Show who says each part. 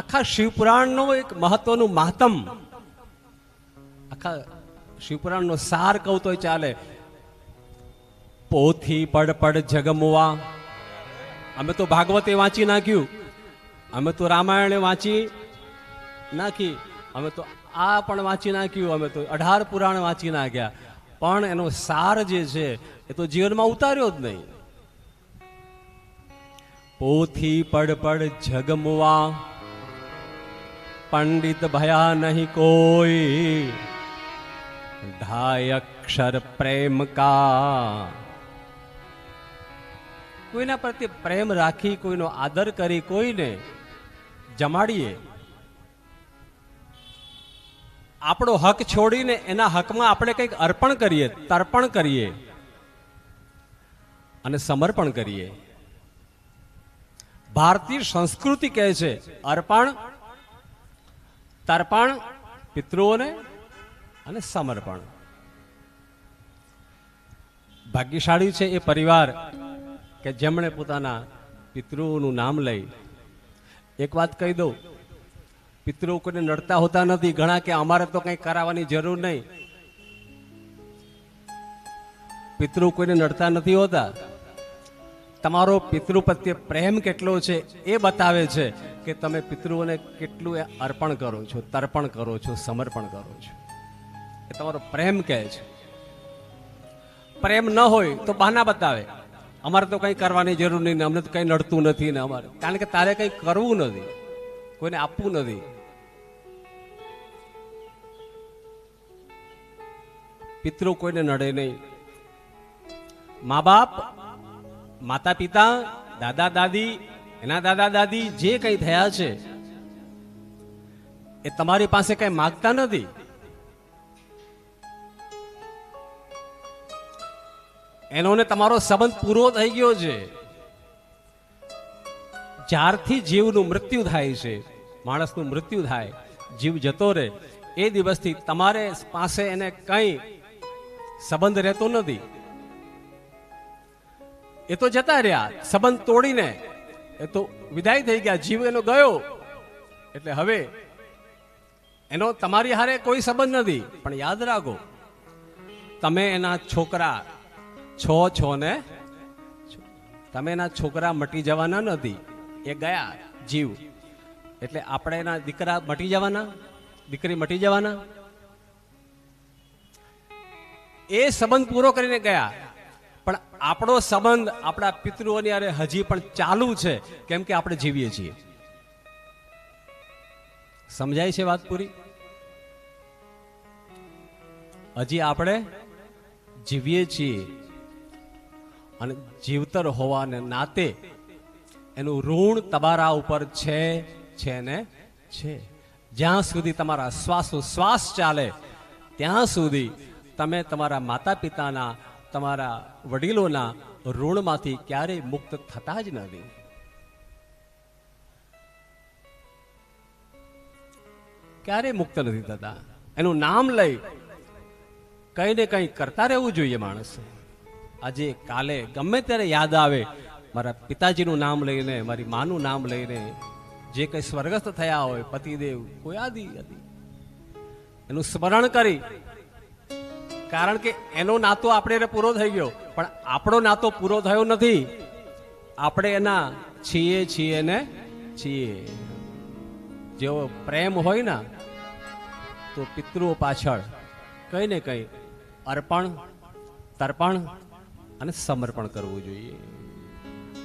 Speaker 1: આખા શિવપુરાણનો એક મહત્વનું મહાતમ આખા શિવપુરાણનો સાર કહું તોય ચાલે. પોથી પડ પડ જગમવા. અમે તો ભાગવતે વાંચી નાખ્યું. અમે તો રામાયણે વાંચી નાખી. અમે તો આ પણ વાંચી નાખ્યું. અમે તો અઢાર પુરાણ વાંચી નાખ્યા. પણ એનો સાર જે છે, એ તો જીવનમાં ઉતાર્યો જ નહીં. પોથી પડ પડ જગમવા. પંડિત ભયા નહીં કોઈ. ઢાય અક્ષર પ્રેમ કા. કોઈના પ્રત્યે પ્રેમ રાખી, કોઈનો આદર કરી, કોઈને જમાડીએ. આપણો હક છોડીને એના હકમાં આપણે કંઈક અર્પણ કરીએ, તર્પણ કરીએ અને સમર્પણ કરીએ. ભારતીય સંસ્કૃતિ કહે છે, અર્પણ તર્પણ, પિતૃઓને અને સમર્પણ. ભાગ્યશાળી છે એ પરિવાર કે જેમણે પોતાના પિતૃઓનું નામ લઈ. એક વાત કહી દઉં, પિતૃઓ કોઈને નડતા હોતા નથી, ઘણા કે અમારે તો કંઈ કરાવવાની જરૂર નહીં. પિતૃ કોઈને નડતા નથી હોતા તમારો પિતૃ પ્રત્યે પ્રેમ કેટલો છે એ બતાવે છે કે તમે પિતૃઓને કેટલું એ અર્પણ કરો છો, તર્પણ કરો છો, સમર્પણ કરો છો. એ તમારો પ્રેમ કહે છે. પ્રેમ ન હોય તો બહાના બતાવે. અમારે તો કંઈ કરવાની જરૂર નહીં અમને તો કંઈ નડતું નથી ને અમારે. કારણ કે તારે કંઈ કરવું નથી. કોઈને આપવું નથી. પિતૃ કોઈને નડે નહીં. મા બાપ માતા પિતા દાદા, દાદી, એના દાદા, દાદી જે કંઈ થયા છે, એ તમારી પાસે કંઈ માગતા નથી? એનો તમારો સંબંધ પૂરો થઈ ગયો છે. જ્યારથી જીવનું મૃત્યુ થાય છે, માણસનું મૃત્યુ થાય, જીવ જતો રહે, એ દિવસથી તમારે પાસે એને કંઈ સંબંધ રહેતો નથી. એ તો જતા રહ્યા. સંબંધ તોડીને એ તો વિદાય થઈ ગયા. જીવ એનો ગયો. એટલે હવે એનો તમારી હારે કોઈ સંબંધ નથી. પણ યાદ રાખો, તમે એના છોકરા છો છો ને? તમે એના છોકરા મટી જવાના નથી. એ ગયા જીવ. એટલે આપણે એના દીકરા મટી જવાના? દીકરી મટી જવાના? એ સંબંધ પૂરો કરીને ગયા. પણ આપણો સંબંધ આપણા પિતૃઓની અરે હજી પણ ચાલુ છે, કેમ કે આપણે જીવીએ છીએ. સમજાય છે વાત પૂરી? હજી આપણે જીવીએ છીએ અને જીવતર હોવાને નાતે એનું ઋણ તમારા ઉપર છે છે ને છે. જ્યાં સુધી તમારા શ્વાસો શ્વાસ ચાલે, ત્યાં સુધી તમે તમારા માતા પિતાના તમારા વડીલોના ઋણમાંથી ક્યારેય મુક્ત થતા જ નથી. ક્યારેય મુક્ત નથી થતા. એનું નામ લઈ કંઈ ને કંઈ કરતા રહેવું જોઈએ માણસ. આજે કાલે ગમે ત્યારે યાદ આવે, મારા પિતાજીનું નામ લઈને, મારી માનું નામ લઈને જે કંઈ સ્વર્ગસ્થ થયા હોય, પતિદેવ, કોઈ આદિ હતી એનું સ્મરણ કરી કારણ કે એનો નાતો આપણે પૂરો થઈ ગયો. પણ આપણો નાતો પૂરો થયો નથી. આપણે એના છીએ છીએ ને છીએ. જેવો પ્રેમ હોય ને, તો પિતૃઓ પાછળ કંઈ ને કંઈ અર્પણ, તર્પણ અને સમર્પણ કરવું જોઈએ.